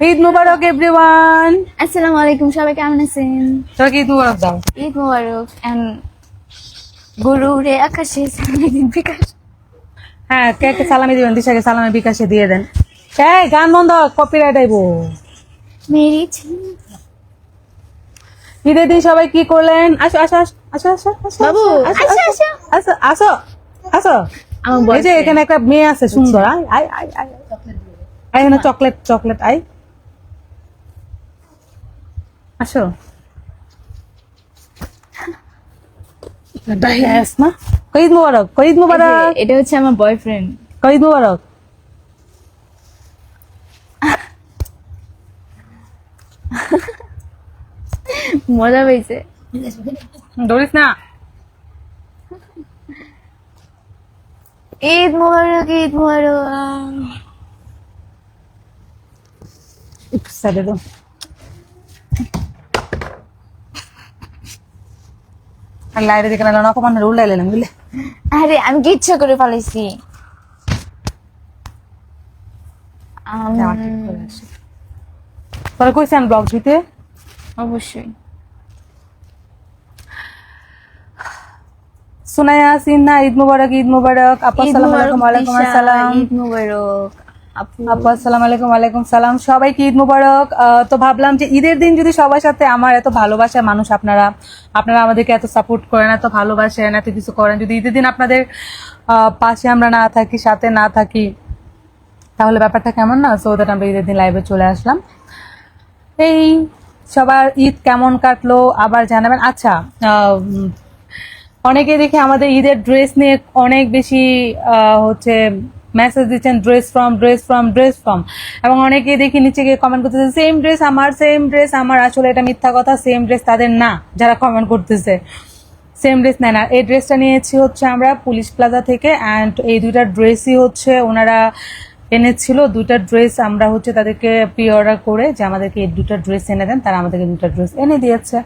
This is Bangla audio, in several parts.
ঈদ মুবারক এভরিওয়ান আসসালামু আলাইকুম সবাই কেমন আছেন সবাইকে ঈদ মুবারক দাও ঈদ মোবারক এন্ড গরু রে আকাশে বিকাশ হ্যাঁ কে কে সালামি দিবেন দিশাকে সালামে বিকাশে দিয়ে দেন এই গান বন্ধ কপিরাইট আইবো মেরি ঈদের দিন সবাই কি করলেন আসো আসো আসো আসো আসো বাবু, আসো, আসো, আসো, আসো এই যে এখানে একটা মেয়ে আছে সুন্দর আই আই আই আই এখানে চকলেট চকলেট আই আসো। না মুবারক এই এটা হচ্ছে আমার বয়ফ্রেন্ড মুবারক। মজা ধরিস না। ঈদ মোবারক ঈদ মোবারক। দাও। আর লাইরে দেখে না অকমান বুঝলে? আরে আমি কি ইচ্ছা করে পালাইছি কইছেন ব্লগ দিতে? অবশ্যই। সুনায়া সিনহা ঈদ মুবারক ঈদ মুবারক আপু আসসালামু আলাইকুম ওয়ালাইকুম আসসালাম। ঈদ মোবারক। আপু আসসালামু আলাইকুম, ওয়ালাইকুম সালাম। সবাইকে ঈদ মুবারক। তো ভাবলাম যে ঈদের দিন যদি সবার সাথে আমার এত ভালোবাসার মানুষ আপনারা আপনারা আমাদেরকে এত সাপোর্ট করেন, এত ভালোবাসেন, এত কিছু করেন, যদি ঈদের দিন আপনাদের পাশে আমরা না থাকি, সাথে না থাকি, তাহলে ব্যাপারটা কেমন না? সো দ্যাট আমরা ঈদের দিন লাইভে চলে আসলাম। এই সবার ঈদ কেমন কাটলো, আবার জানাবেন। আচ্ছা অনেকে দেখে আমাদের ঈদের ড্রেস নিয়ে অনেক বেশি হচ্ছে মেসেজ দিচ্ছেন dress from dress from dress from এবং অনেকে দেখি নিচে গিয়ে কমেন্ট করতেছে সেম ড্রেস আমার সেম ড্রেস আমার। আসলে এটা মিথ্যা কথা সেম ড্রেস তাদের না, যারা কমেন্ট করতেছে। সেম ড্রেস নেয় না। এই ড্রেসটা নিয়েছি হচ্ছে আমরা পুলিশ প্লাজা থেকে অ্যান্ড এই দুইটা ড্রেসই হচ্ছে ওনারা এনেছিল দুইটা ড্রেস আমরা হচ্ছে তাদেরকে প্রি অর্ডার করে যে আমাদেরকে এই দুটা ড্রেস এনে দেন তারা আমাদেরকে দুটা ড্রেস এনে দিয়েছে।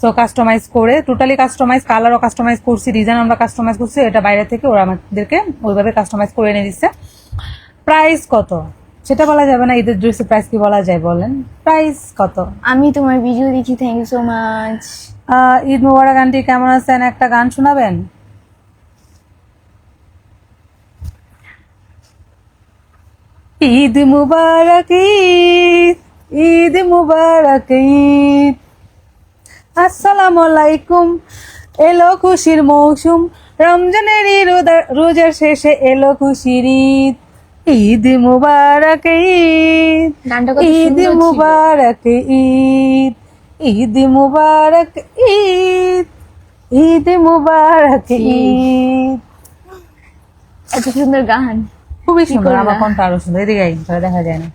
সো কাস্টমাইজ করে টোটালি কাস্টমাইজ কালারও কাস্টমাইজ করছি ডিজাইন আমরা কাস্টমাইজ করছি এটা বাইরে থেকে ওরা আমাদেরকে ওইভাবে কাস্টমাইজ করে এনে দিচ্ছে প্রাইস কত? সেটা বলা যাবে না ঈদের ড্রেসের প্রাইস কি বলা যায় বলেন? প্রাইস কত? আমি তোমার ভিডিও দেখি thank you so much Eid Mubarak aunty কেমন আছেন? একটা গান শোনাবেন? ঈদ মুবারক ঈদ ঈদ মুবারক ঈদ। আসসালামু আলাইকুম। এলো খুশির মৌসুম রমজানের রোজার শেষে এলো খুশির ঈদ। ঈদ মুবারক ঈদ ঈদ। মুবারক ঈদ ঈদ মুবারক ঈদ ঈদ মুবারক ঈদ। এত সুন্দর গান। খুবই সুন্দর? আমার কণ্ঠ আরও সুন্দর। এদিকে দেখা যায় না।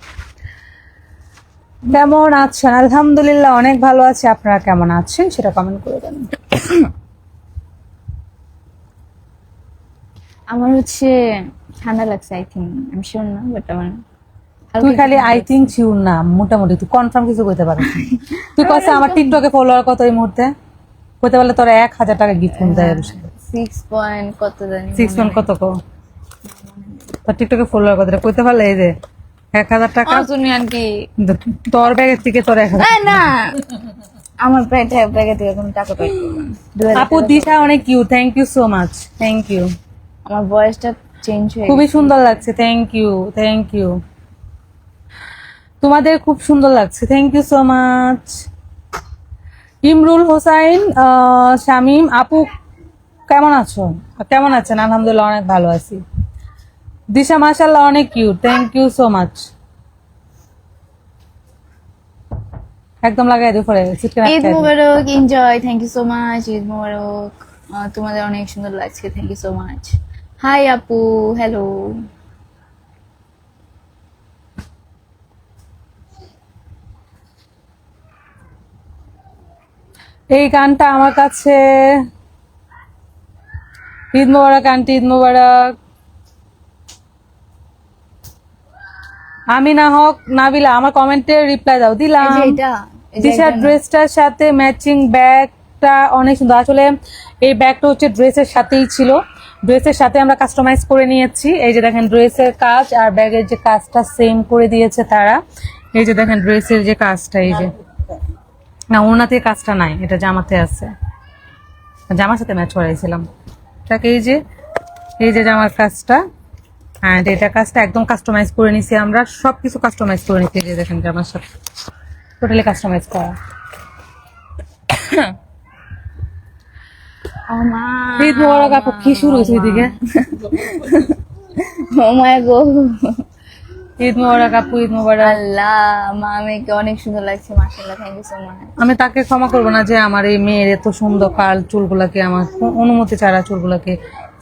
কেমন আছেন? আলহামদুলিল্লাহ অনেক ভালো আছে। আপনারা কেমন আছেন? সেটা কমেন্ট করে দেন আমার হচ্ছে ঠান্ডা লাগছে আই থিঙ্ক আমি শিওর না বাট আমার তুই খালি আই। থিঙ্ক শিওর না মোটামুটি। তুই কনফার্ম কিছু কইতে পারিস। তুই কইছে আমার টিকটকে ফলোয়ার কত এই মুহূর্তে? কইতে পারলে তোর এক হাজার টাকা গিফট দেয় সিক্স পয়েন্ট কত জানি সিক্স মান কত কো? তোর টিকটকে ফলোয়ার কত? কইতে পারলে এই যে এক হাজার টাকা? আন্টি। তোর ব্যাগের থেকে তোর এক হাজার না আমার প্রায় ব্যাগে থেকে কোনো টাকা পাই। আপু দিশা অনেক cute thank you so much thank you আমার চেঞ্জ হয়ে খুবই সুন্দর লাগছে থ্যাংক ইউ থ্যাংক ইউ তোমাদের খুব সুন্দর লাগছে thank you so much Imrul Hossain Shamim আপু কেমন আছো? কেমন আছেন? আলহামদুলিল্লাহ অনেক ভালো আছি। দিশা মাশাল্লাহ অনেক cute thank you so much একদম লাগাই দিও পরে ঈদ মুবারক enjoy thank you so much Eid মুবারক। তোমাদের অনেক সুন্দর লাগছে thank you so much hi আপু হ্যালো এই গানটা আমার কাছে ঈদ মোবারক আন্টি ঈদ মোবারক। আমি না হক নাবিলা আমার কমেন্টের রিপ্লাই দাও। দিলাম। না। ড্রেসটার সাথে ম্যাচিং ব্যাগটা অনেক সুন্দর। আসলে এই ব্যাগটা হচ্ছে ড্রেসের সাথেই ছিল। ড্রেসের সাথে আমরা কাস্টমাইজ করে নিয়েছি। এই যে দেখেন ড্রেসের কাজ আর ব্যাগের যে কাজটা সেম করে দিয়েছে তারা। এই যে দেখেন ড্রেসের যে কাজটা এই যে। না ওনাতে কাজটা নাই এটা জামাতে আছে। জামার সাথে ম্যাচ করাইছিলাম। তাকে এই যে এই যে জামার কাজটা। অ্যান্ড এটা কাজটা একদম কাস্টমাইজ করে নিছি আমরা। সব কিছু কাস্টমাইজ করে নিছি যে দেখেন জামার সাথে। টোটালি কাস্টমাইজ করা। মা ঈদ মোবারক আপু কি শুরু হয়েছে এদিকে? ও মাই গো ঈদ মোবারক আপু ঈদ মোবারক। আল্লাহ মা মেয়েকে অনেক সুন্দর লাগছে মাশাআল্লাহ থ্যাংক ইউ সো মাচ আমি তাকে ক্ষমা করব না যে আমার এই মেয়ের এত সুন্দর কাল চুলগুলাকে আমার অনুমতি ছাড়া চুলগুলাকে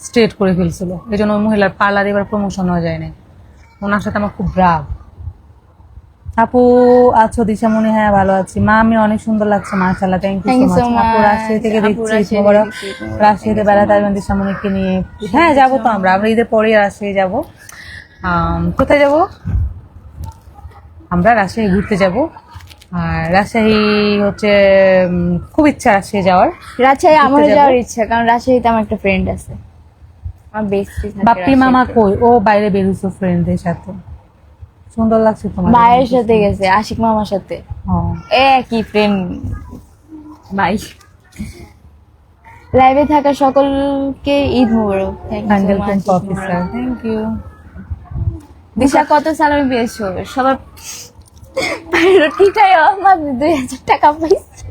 স্ট্রেট করে ফেলছিল। এই জন্য ওই মহিলার পার্লার এবার প্রমোশন হয়ে যায় নাই। ওনার সাথে আমার খুব রাগ। আপু আছো দিশামণি হ্যাঁ ভালো আছি। মা আমি অনেক সুন্দর লাগছে মাশাআল্লাহ। থ্যাংক ইউ সো মাচ আপু রাজশাহী থেকে দেখছি। রাজশাহীতে বেড়াতে আসবেন দিশামণিকে নিয়ে। হ্যাঁ যাব তো আমরা। আমরা ঈদের পরেই রাজশাহী যাব। কোথায় যাব? আমরা রাজশাহী ঘুরতে যাব। আর রাজশাহী হচ্ছে খুব ইচ্ছা রাজশাহী যাওয়ার। রাজশাহী আমার যাওয়ার ইচ্ছা কারণ রাজশাহীতে আমার একটা ফ্রেন্ড আছে। বাপ্পি মামা কই? ও বাইরে বেরোছো ফ্রেন্ডদের সাথে। সুন্দর লাগছে তোমার ভাইয়ের সাথে গেছে আশিক মামার সাথে। ও, এ কি ফ্রেন্ড ভাই লাইভে থাকা সকলকে ঈদ মোবারক। Thank you thank you Disha কত সালামি পেয়েছ? সবার রুটি খাই আমার দুই হাজার টাকা পাইছি।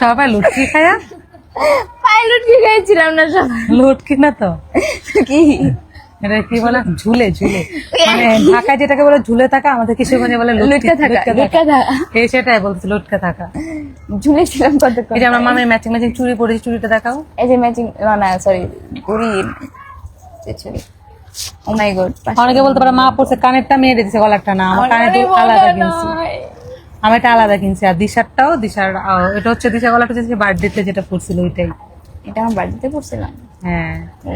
সবাই লুটকি খায়া পাইলট কি খাইছিলাম না সবাই লুটকি না তো? কি? এটা কি বলে? ঝুলে ঝুলে। মানে ঢাকায় যেটাকে বলে ঝুলে থাকা আমাদের কিশোরগঞ্জে বলে লুটকি- লুটকা থাকা লুটকা লুটকা থাকা। এই সেটাই বলছি লুটকা থাকা। ঝুলেছিলাম কতক্ষণ? এই যে আমরা মামের ম্যাচিং ম্যাচিং চুড়ি পরেছি চুড়িটা দেখাও। এই যে ম্যাচিং না সরি ঘুরি ও মাই গড অনেকে বলতে পারে মা পড়ছে কানেরটা মেরে দিছে গলারটা না আমার কানের দুল আলাদা কিনছি। আমি এটা আলাদা কিনছি আর দিশারটাও দিশার এটা হচ্ছে দিশা গলাটা হচ্ছে বার্থডেতে যেটা পড়ছিল ওইটাই। এটা আমার বাড়িতে পড়ছিলাম হ্যাঁ। ও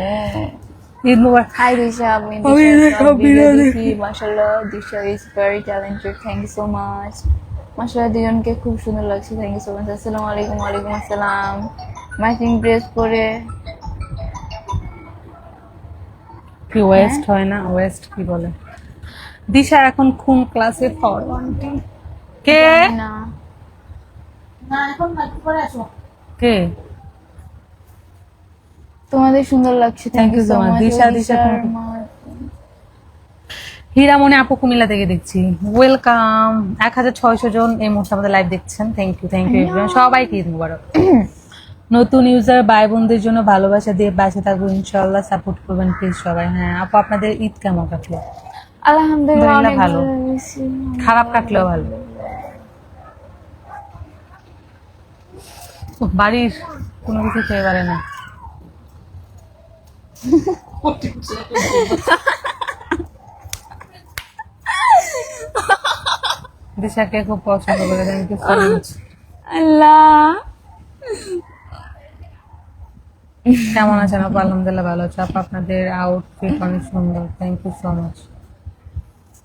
ঈদ মুবারক। হাই দিশা আমি আমি দিশা দেখো সব ভিডিও ভিডিও দেখি মাশাআল্লাহ। Disha is very talented thank you so much মাশাআল্লাহ দুজনকে খুব সুন্দর লাগছে থ্যাংক ইউ সো মাচ আসসালামু আলাইকুম ওয়ালাইকুম আসসালাম। ম্যাচিং ড্রেস পরে। কি ওয়েস্ট হয় না? ওয়েস্ট কি বলে? দিশা এখন কোন ক্লাসে পড়ে? কে? না কে? তোমাদের সুন্দর লাগছে thank you so much Disha, Disha Hiramoni আপু কুমিল্লা থেকে দেখছি। ওয়েলকাম এক হাজার ছয়শো জন এই মুহূর্তে আমাদের লাইভ দেখছেন। থ্যাংক ইউ থ্যাংক ইউ সবাইকে ঈদ মুবারক। নতুন ইউজার ভাই বোনদের জন্য ভালোবাসা দিয়ে পাশে থাকব ইনশাল্লাহ সাপোর্ট করবেন প্লিজ সবাই। হ্যাঁ আপু আপনাদের ঈদ কেমন কাটলো? আলহামদুলিল্লাহ। ভালো। খারাপ কাটলেও ভালো। বাড়ির কোনো কিছু খেয়ে পারে না। দিশাকে খুব পছন্দ করে থ্যাংক ইউ সো মাচ আল্লাহ। কেমন আছেন আপু? আলহামদুলিল্লাহ ভালো আছে। আপু আপনাদের আউটফিট অনেক সুন্দর। থ্যাংক ইউ সো মাচ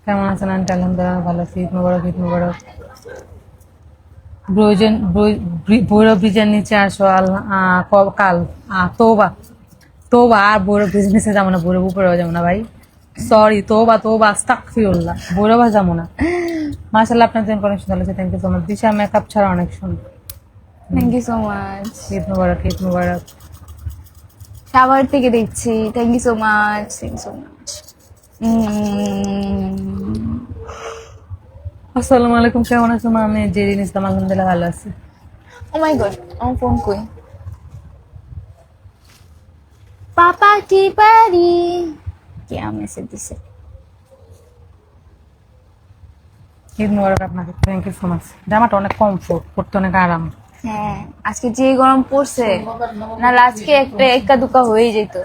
কেমন আছেন আন্টি? আলহামদুলিল্লাহ ভালো আছি। ঈদ মুবারক ঈদ মুবারক। ভৈরব ব্রিজের নিচে আসো। আল্লাহ আহ, কাল। আহ, তোবা তোবা আর ব্রিজ নিচে যাব না ভৈরব উপরেও যাব না ভাই। সরি তোবা তোবা আস্তাকফিরুল্লাহ ভৈরব আর যাব না। মাশাল্লাহ আপনার জন্য অনেক সুন্দর লাগছে thank you so much Disha makeup ছাড়া অনেক সুন্দর। Thank you so much Eid মুবারক ঈদ মুবারক। সাভার থেকে দেখছি thank you so much thank you so much আসসালামু আলাইকুম কেমন আছো মা? আমি জেরিন ইসলাম আলহামদুলিল্লাহ ভালো আছি। ও মাই গড আমার ফোন কই? পাপা কি পারি? কে মেসেজ দিছে? ঈদ মুবারক আপনাকে থ্যাংক ইউ সো মাচ জামাটা অনেক কমফোর্ট পড়তে অনেক আরাম। হ্যাঁ আজকে যে গরম পড়ছে না আজকে একটা একা দুকা হয়ে যেত।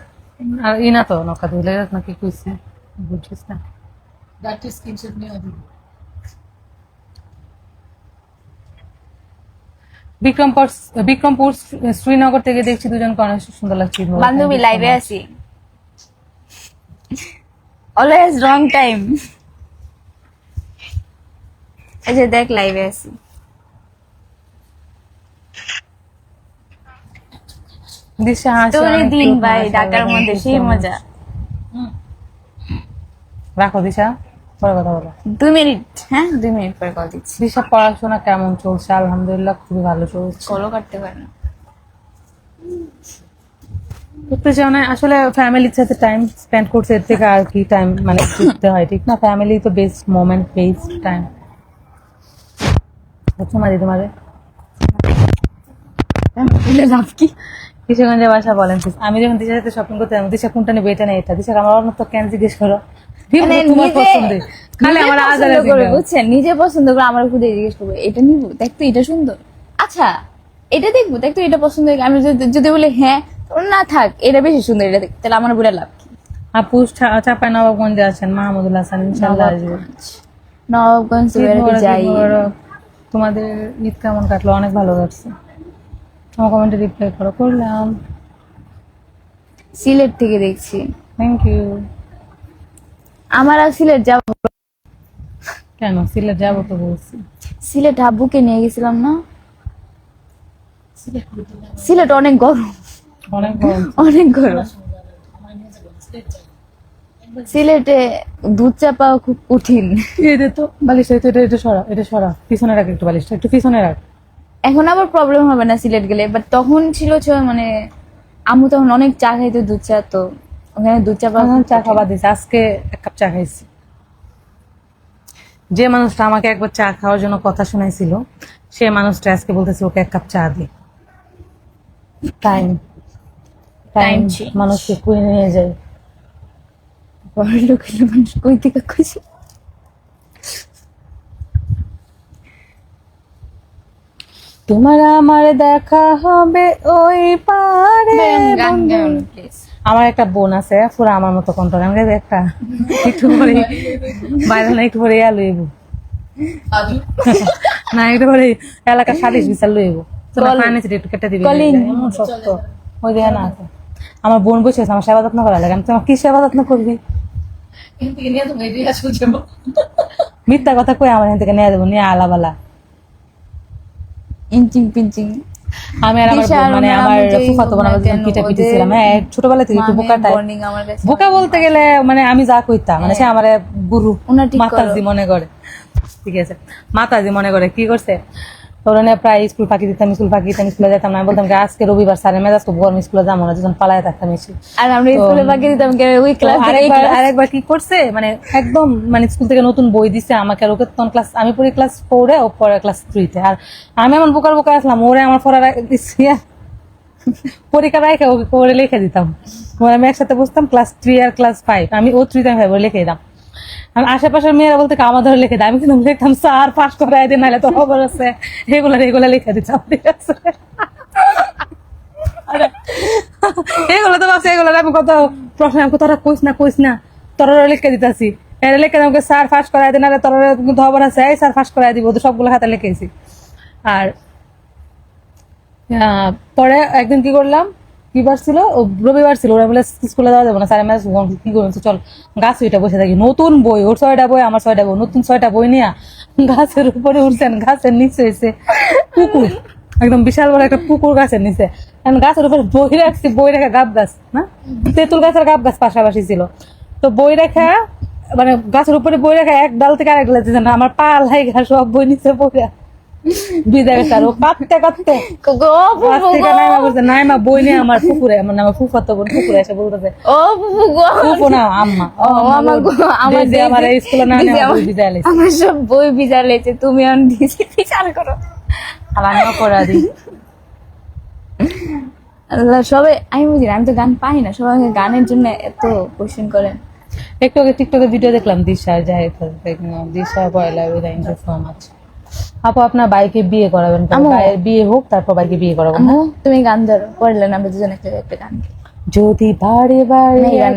আর ই না তো নৌকা ধুলে নাকি কইছে বুঝছিস না। বিক্রমপুর বিক্রমপুর শ্রীনগর থেকে দেখছি দুজনকে অনেক সুন্দর লাগছে। বান্ধবী লাইভে. আছি। অলওয়েজ রং টাইম এই যে দেখ লাইভে আছি। দিশা হাসি তোরে দিন ভাই ঢাকার মধ্যে সেই মজা। রাখো দিশা পরে কথা বলো। দুই মিনিট হ্যাঁ দুই মিনিট পরে কল দিচ্ছি। দিশা পড়াশোনা কেমন চলছে? আলহামদুলিল্লাহ খুবই ভালো চলছে। কলও কাটতে পারে না। করতে চাও না? আসলে ফ্যামিলির সাথে টাইম স্পেন্ড করছে এর থেকে আর কি টাইম মানে দিতে হয় ঠিক না? ফ্যামিলি তো বেস্ট মোমেন্ট বেস্ট টাইম বুঝছ মাঝে তোমারে লাভ কি? কিশোরগঞ্জের ভাষা বলেন আমি যখন দিশার সাথে শপিং করতে দিশা কোনটা নেবে এটা নেই এটা। দিশা আমার অন্য তো কেন জিজ্ঞেস করো? তোমার পছন্দে। খালি আমার আজারে করে বুঝছেন? নিজে পছন্দ করে আমার খুদে জিজ্ঞেস করব এটা নিবো? দেখ তো এটা সুন্দর। আচ্ছা এটা দেখব? দেখ তো এটা পছন্দ হয়ে আমি যদি বলি হ্যাঁ। না থাক এটা বেশি সুন্দর এটা দেখ তাহলে আমার বলে লাভ কি? আপু চা- নবাবগঞ্জে আছেন মাহমুদুল হাসান নবাবগঞ্জ। যাই। তোমাদের ঈদ কেমন কাটলো? অনেক ভালো কাটছে। আমার কমেন্টে রিপ্লাই করো। করলাম। সিলেট থেকে দেখছি। থ্যাংক ইউ আমার আর সিলেট যাব কেন? সিলেট যাব তো বলছি। সিলেট আব্বুকে নিয়ে গেছিলাম না? সিলেট অনেক গরম। অনেক গরম। অনেক গরম। সিলেটে দুধ চা পাওয়া খুব কঠিন। দে তো বালিশটা এটা এটা- এটা সরা এটা সরা। পিছনে রাখ একটু বালিশটা একটু পিছনে রাখ। এখন আবার প্রবলেম হবে না সিলেট গেলে বাট তখন ছিল মানে আম্মু তখন অনেক চা খাইতো দুধ চা তো ওখানে দুধ চা চা। খাবার দিয়েছে আজকে এক কাপ চা খাইছি। যে মানুষটা আমাকে একবার চা খাওয়ার জন্য কথা শোনাইছিল সে মানুষটা আজকে বলতেছে ওকে এক কাপ চা দে। টাইম টাইম মানুষকে কুয়ে নিয়ে যায়। বড় লোক মানুষ কই থেকে খুশি? তোমার আমার দেখা হবে ওই পারে গান বন্ধু। গান প্লিজ আমার একটা বোন আছে পুরো আমার মতো কণ্ঠ গান গাইবে একটা একটু পরে বাইরে না একটু পরে ইয়া লইব। না একটু পরে এলাকার সালিশ বিচার লইব। তোমার Calling. ফার্নিচার একটু কেটে দিবি। শক্ত। ওই দেখে না আছে। আমার বোন বসে আমার সেবা যত্ন করা লাগে। আমি তোমার কি সেবা যত্ন করবি? মিথ্যা কথা কই আমার এখান থেকে নিয়ে দেবো নিয়ে আলাবালা। ইঞ্চিং পিঞ্চিং। আমি আর আমার মানে আমার ফুফাতো বোন আমরা ছিলাম হ্যাঁ ছোটবেলা থেকে একটু বোকা টাইপ বোকা বলতে গেলে মানে আমি যা কইতাম মানে সে আমার গুরু মাতাজি মনে করে। ঠিক আছে। মাতাজি মনে করে কি করছে? নিয়ে প্রায় স্কুল ফাঁকি দিতাম স্কুল ফাঁকি দিতাম স্কুলে যেতাম না। আমি বলতাম কি আজকে রবিবার স্যারের মেজাজ খুব গরম স্কুলে যাব না যখন পালায় থাকতাম এসে। আর আমরা স্কুলে বাকি দিতাম ওই ক্লাস আরেকবার কি করছে? মানে একদম মানে স্কুল থেকে নতুন বই দিছে আমাকে আর ওকে তখন ক্লাস আমি পড়ি ক্লাস ফোরে ও পরে ক্লাস থ্রিতে আর আমি এমন বোকার বোকা আসলাম ওরে আমার পড়া দিচ্ছি পরীক্ষা রাখে ওকে করে লিখে দিতাম। ওর আমি একসাথে বসতাম ক্লাস থ্রি আর ক্লাস ফাইভ আমি ও থ্রি টাইম ফাইভ লিখে দিতাম। আমি আশেপাশের মেয়েরা বলতে আমার ধরে লিখে দেয় আমি কিন্তু লিখতাম, স্যার পাস করাই দিন নাহলে তো খবর আছে। রেগুলার রেগুলার লিখে দিতাম ঠিক আছে? এগুলো তো ভাবছি এগুলো আমি কত প্রশ্ন, আমি তোরা কইস না কইস না তোরা লিখে দিতাছি। এর লিখে আমাকে স্যার ফাঁস করাই দিন আরে তোরা কিন্তু আছে। এই স্যার ফাঁস করাই দিব তো সবগুলো খাতা লিখেছি। আর পরে একদিন কি করলাম? কি বার ছিল রবিবার ছিল, ওরা বলে স্কুলে যাওয়া যাবে না, স্যার ম্যাচ কি করবেন? চল, গাছ উইটা বসে থাকি। নতুন বই, ওর ছয়টা বই, আমার ছয়টা বই, নতুন ছয়টা বই নিয়ে গাছের উপরে উঠছেন, গাছের নিচে হয়েছে পুকুর, একদম বিশাল বড় একটা পুকুর গাছের নিচে। গাছের উপরে বই রাখছি, বই রেখা গাব গাছ, না? তেঁতুল গাছের গাব গাছ পাশাপাশি ছিল। তো বই রেখা মানে গাছের উপরে বই রেখা, এক ডাল থেকে আরেক ডাল আমার পা লাই ঘাস সব বই নিচে পড়ে বিদায় গেছে আর ও কাঁদতে কাঁদতে। গো গাছ থেকে নাইমা বই নিয়ে আমার পুকুরে মানে আমার ফুফাতো বোন পুকুরে এসে বলতেছে ও বুবু গো। ফুফু না আম্মা। ও আমার গো আমার যে আমার স্কুলে না আমার- বিদায় লেছে আমার সব বই বিজা লেছে তুমি এখন দিদি বিচার করো। আর করা দিই আল্লাহ সবাই আমি বুঝি আমি তো গান পাই না সবাই গানের জন্য এত কোশ্চেন করেন। একটু আগে টিকটকে ভিডিও দেখলাম দিশা যাই দিশা পয়লা থ্যাংক ইউ সো মাচ আপু আপনার বাইকে বিয়ে করাবেন। কেন? ভাইয়ের বিয়ে হোক তারপর বাইকে বিয়ে করাবো তুমি গান ধরো। পড়লেন আমরা দুজনে একটা গান যদি বারে বারে না,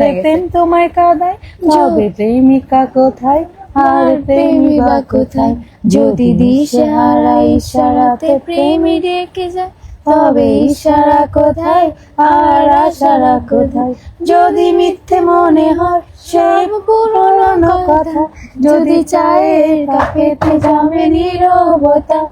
না। প্রেম তোমায় কাদায় তবে প্রেমিকা কোথায়? আর প্রেমিকা কোথায়? যদি দিশে হারা ইশারাতে প্রেমী ডেকে যায় তবে ইশারা কোথায় আর আশারা কোথায়? যদি মিথ্যে মনে হয় সব পুরনো কথা। যদি চায়ের কাপেতে জমে নীরবতা।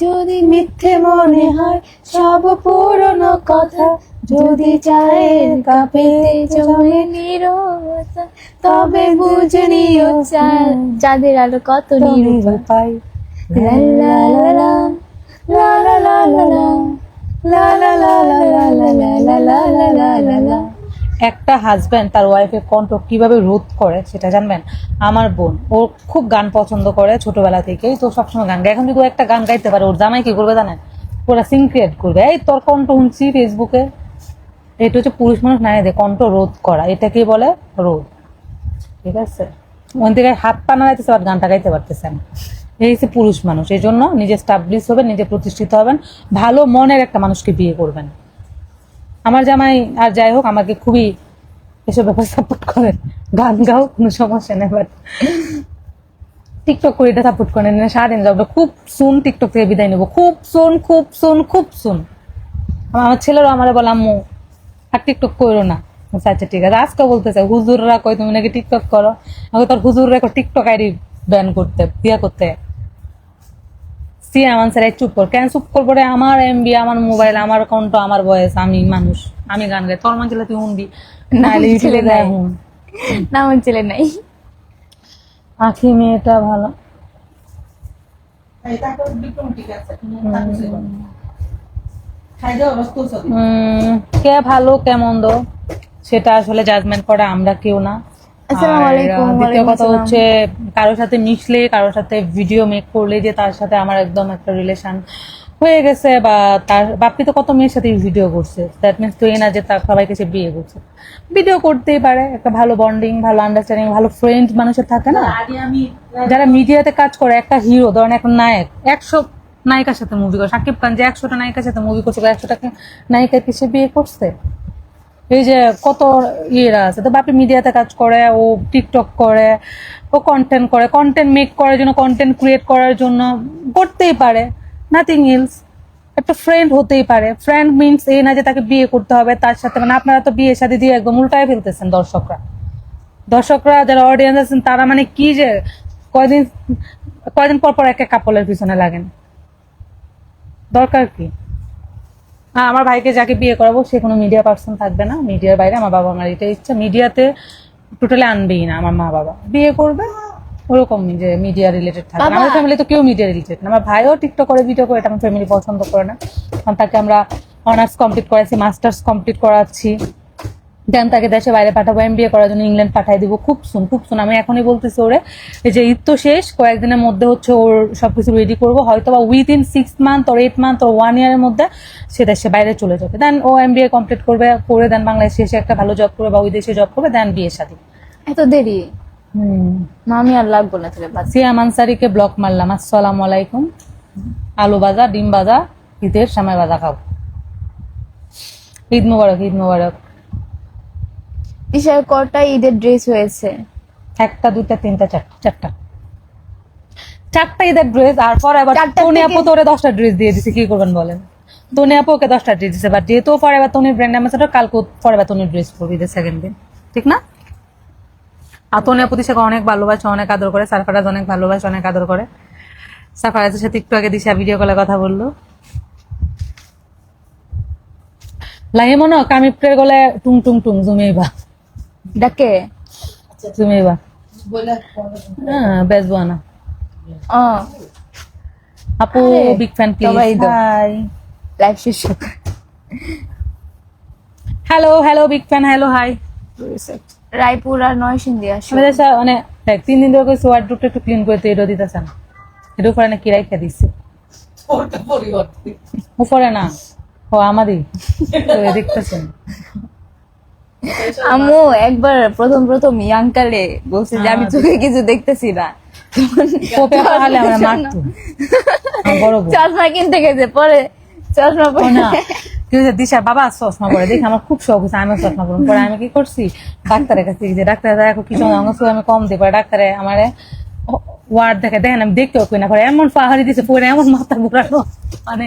যদি মিথ্যে মনে হয় সব পুরনো কথা। যদি চায়ের কাপেতে জমে নীরবতা তবে বুঝনিও চা- যাদের আলো কত নিরূপায়। পাই লা লা লা লা, লা লা লা লা। একটা হাজব্যান্ড তার ওয়াইফের কণ্ঠ কীভাবে রোধ করে সেটা জানবেন আমার বোন ও খুব গান পছন্দ করে ছোটবেলা থেকেই তো সবসময় গান গায় এখন যদি একটা গান গাইতে পারে ওর জামাই কি করবে জানেন ওরা সিং ক্রিয়েট করবে এই তোর কণ্ঠ শুনছি ফেসবুকে এটা হচ্ছে পুরুষ মানুষ নারীদের কণ্ঠ রোধ করা এটাকেই বলে রোধ ঠিক আছে ওখান থেকে হাত পা নাড়াইতেছে আর গানটা গাইতে পারতেছে না হচ্ছে পুরুষ মানুষ, এই জন্য নিজে স্টাবলিশ হবেন, নিজে প্রতিষ্ঠিত হবেন, ভালো মনের একটা মানুষকে বিয়ে করবেন। আমার জামাই, আর যাই হোক, আমাকে খুবই এসব ব্যাপারে সাপোর্ট করেন গান গাও, কোনো সমস্যা নেই বাট টিকটক করে এটা সাপোর্ট করেন না সারাদিন যাব। খুব সুন টিকটক থেকে বিদায় নেব। খুব সুন খুব সুন খুব সুন আমার ছেলেরও আমার বলে, আম্মু, আর টিকটক করো না। আচ্ছা ঠিক আছে। আজকে বলতেছে, হুজুররা কই তুমি নাকি টিকটক করো? আমাকে তোর হুজুররা টিকটক আইডি ব্যান করতে, বিয়া করতে। সিয়া আনসার চুপ কর। কেন চুপ করব রে? আমার এমবি আমার মোবাইল আমার কণ্ঠ আমার বয়স আমি মানুষ। আমি গান গাই। তোর মাঝে তুই শুনবি। নাহলে হুন না আমার ছেলে নাই। আখি মেয়েটা ভালো। কে ভালো কে মন্দ সেটা আসলে জাজমেন্ট করা আমরা কেউ না। দ্বিতীয় কথা হচ্ছে কারোর সাথে মিশলে কারোর সাথে ভিডিও মেক করলে যে তার সাথে আমার একদম একটা রিলেশন হয়ে গেছে বা তার বাপ্পি তো কত মেয়ের সাথে ভিডিও করছে। দ্যাট মিনস তো এই না যে তার সবাইকে সে বিয়ে করছে। ভিডিও করতেই পারে একটা ভালো বন্ডিং ভালো আন্ডারস্ট্যান্ডিং ভালো ফ্রেন্ড মানুষের থাকে না? যারা মিডিয়াতে কাজ করে একটা হিরো ধরেন একটা নায়ক একশো নায়িকার সাথে মুভি করে সাকিব খান যে একশোটা নায়িকার সাথে মুভি করছে বা একশোটা নায়িকা কি সে বিয়ে করছে? এই যে কত ইয়েরা আছে? তো বাপি মিডিয়াতে কাজ করে, ও টিকটক করে, ও কন্টেন্ট করে। কন্টেন্ট মেক করার জন্য কন্টেন্ট ক্রিয়েট করার জন্য করতেই পারে। নাথিং ইলস একটা ফ্রেন্ড হতেই পারে। ফ্রেন্ড মিনস এই না যে তাকে বিয়ে করতে হবে, তার সাথে মানে আপনারা তো বিয়ে শাদী দিয়ে একদম উল্টায় ফেলতেছেন দর্শকরা। দর্শকরা যারা অডিয়েন্স আছেন, তারা মানে কি যে কয়দিন কয়দিন পর পর একটা কাপলের পিছনে লাগেন? দরকার কি? আমার ভাইকে যাকে বিয়ে করাবো সে কোনো মিডিয়া পার্সন থাকবে না। মিডিয়ার বাইরে আমার বাবা মার এটা ইচ্ছা। মিডিয়াতে টোটালি আনবেই না আমার মা বাবা। বিয়ে করবে ওরকমই যে মিডিয়া রিলেটেড থাকবে। আমার ফ্যামিলি তো কেউ মিডিয়া রিলেটেড না। আমার ভাইও টিকটক করে ভিডিও করে এটা আমার ফ্যামিলি পছন্দ করে না। কারণ তাকে আমরা অনার্স কমপ্লিট করাচ্ছি মাস্টার্স কমপ্লিট করাচ্ছি। দেন তাকে দেশে বাইরে পাঠাবো এমবিএ করার জন্য ইংল্যান্ড পাঠাই দিব খুব শুন খুব শুন। আমি এখনই বলতেছি ওরে যে ঈদ তো শেষ কয়েকদিনের মধ্যে হচ্ছে ওর সবকিছু রেডি করব। হয়তো বা উইথ ইন সিক্স মান্থ ওর এইট মান্থ ওর ওয়ান ইয়ারের মধ্যে সে দেশে বাইরে চলে যাবে। দেন ও এমবিএ কমপ্লিট করবে করে দেন বাংলাদেশে এসে একটা ভালো জব করবে বা ওই দেশে জব করবে দেন বিয়ের সাথে এত দেরি? আমি আর লাগবো না বাদ সিয়াম আনসারিকে ব্লক মারলাম। আসসালামু আলাইকুম। আলু ভাজা ডিম ভাজা ঈদের সময় ভাজা খাও ঈদ মুবারক ঈদ মুবারক। ঈশার কটা ঈদের ড্রেস হয়েছে? একটা দুইটা তিনটা চারটা চারটা। চারটা ঈদের ড্রেস আর পরে আবার চারটা তনি থেকে- আপু তোরে দশটা ড্রেস দিয়ে দিছে কি করবেন বলেন? তনি আপু ওকে দশটা ড্রেস দিছে বাট যেহেতু পরে এবার তনির ব্র্যান্ড অ্যাম্বাসাডার কালকে পরে এবার তনির ড্রেস পরবি ঈদের সেকেন্ড দিন। ঠিক না? আর তনি আপু দিশাকে অনেক ভালোবাসে অনেক আদর করে সারফারাজ অনেক ভালোবাসে অনেক আদর করে। সারফারাজের সাথে একটু আগে দিশা ভিডিও কলে কথা বলল। লাহিমনো কামিপ্রের গলে টুং টুং টুং জুমেইবা ডাকে? হ্যাঁ না ও। আপু big fan please. Hi live শেষ hello hello big fan hello hi Raipur আর নয়সিংদী আসো। আমাদের সা- মানে দেখ, তিন দিন ধরে কইছি ওয়ার্ডরোবটা একটু ক্লিন করে এটা দিতেছে না। এটা উপরে না কিরাই খেয়ে দিচ্ছে উপরে না। ও তো দেখতেছেন আম্মু একবার প্রথম প্রথম ইয়াংকালে বলছে যে আমি চোখে কিছু দেখতেছি না। চশমা কিনতে গেছে। পরে চশমা পরে। বাবা চশমা পরে। দেখি আমার খুব শখ হয়েছে আমি চশমা পরুন পরে আমি কি করছি? ডাক্তারের কাছে গিয়ে ডাক্তার দেখো কিছু অঙ্গ আমি কম দিই পরে ডাক্তারে আমার ওয়ার্ড দেখে দেখেন আমি দেখতেও কই না। পরে এমন পাহাড়ি দিছে পরে এমন মাথা ঘুরানো মানে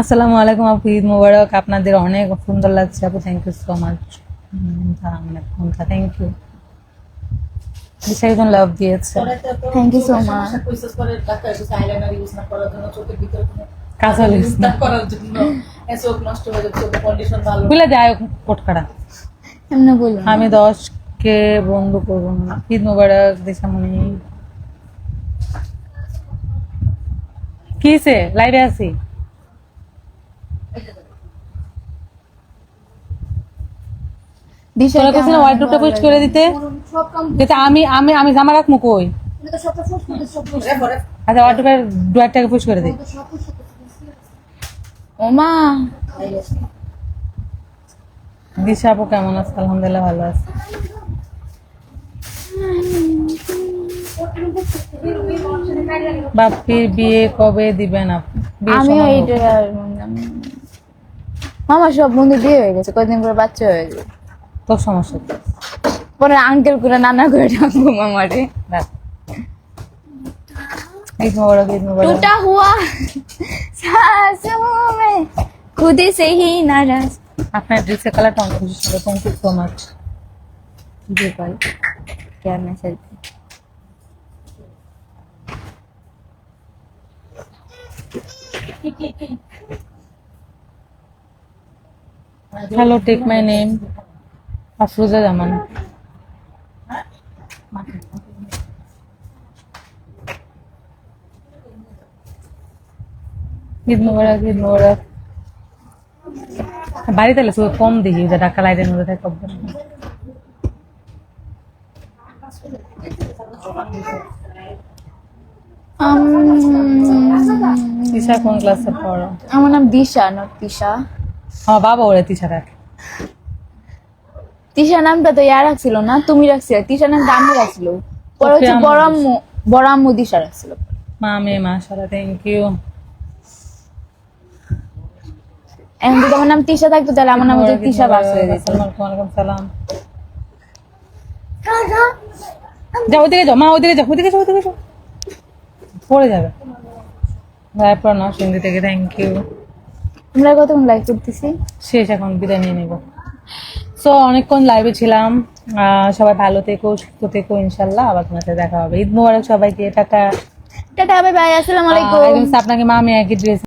আসসালামু আলাইকুম আপু ঈদ মোবারক। আপনাদের অনেক সুন্দর লাগছে আপু thank you so much thank you একজন লাভ দিয়েছে। থ্যাংক ইউ সো মাচ কাজল করার জন্য। চোখ নষ্ট হয়ে যাচ্ছে কন্ডিশন ভালো। বুঝলে যাই হোক কোটকাড়া এমনি আমি দশ কে বন্ধ করব না। ঈদ মোবারক দিশামণি। কিসে লাইভে আছি। করে দিতে? আমি আমি আমি জামা রাখব কই? আচ্ছা ওয়ার্ডরোবের ডুয়ারটাকে পোস্ট করে দিই ওমা দিশা আপু কেমন আছে? আলহামদুলিল্লাহ ভালো আছে। বাপির বিয়ে কবে দিবেন আপনি বিয়ের আমিও সময় এইটা হোক। আর মামা সব বন্ধু বিয়ে হয়ে গেছে কয়েকদিন পরে বাচ্চা হয়ে যাবে তোর সমস্যা কি? পরে আঙ্কেল করে নানা করে ডাকবো মামারে রাখ। ঈদ মোবারক ঈদ মোবারক टूटा हुआ सांसों में खुद से ही नाराज আপনার ড্রেসের কালারটা অনেক বেশি সুন্দর থ্যাংক ইউ সো মাচ जी भाई क्या message hello take my name Afroza Zaman Eid মোবারক ঈদ মোবারক বাড়িতে এলে শুধু কম দেখি যে ঢাকা লাইটের মধ্যে থাকে কম তিশা কোন ক্লাসে পড়ো? আমার নাম দিশা নট তিশা। আমার বাবা ওরে তিশা রাখে তিশা নামটা তো ইয়া রাখছিল না তুমি রাখছিলে। তিশা নামটা আমি রাখছিল। পরে হচ্ছে আম্মু বড় আম্মু দিশা রাখছিল। মামে মাশাআল্লাহ থ্যাংক ইউ এখন যদি আমার নাম তিশা থাকতো তাহলে আমার নাম হচ্ছে তিশা বাস হয়ে যেত। ওয়ালাইকুম সালাম। যাও ওদিকে যাও। মা ওদিকে যাও ওদিকে যাও ওদিকে যাও। পড়ে যাবে। তারপর না সিন্ধি থেকে থ্যাংক ইউ আমরা কতক্ষণ লাইভ করতেছি? শেষ এখন বিদায় নিয়ে নেব। সো অনেকক্ষণ লাইভে ছিলাম। আহ, সবাই ভালো থেকো সুস্থ থেকো ইনশাল্লাহ আবার তোমার সাথে দেখা হবে। ঈদ মোবারক সবাইকে টাটা। টাটা বাই বাই আসসালামু আলাইকুম। আপনাকে মামি একই ড্রেস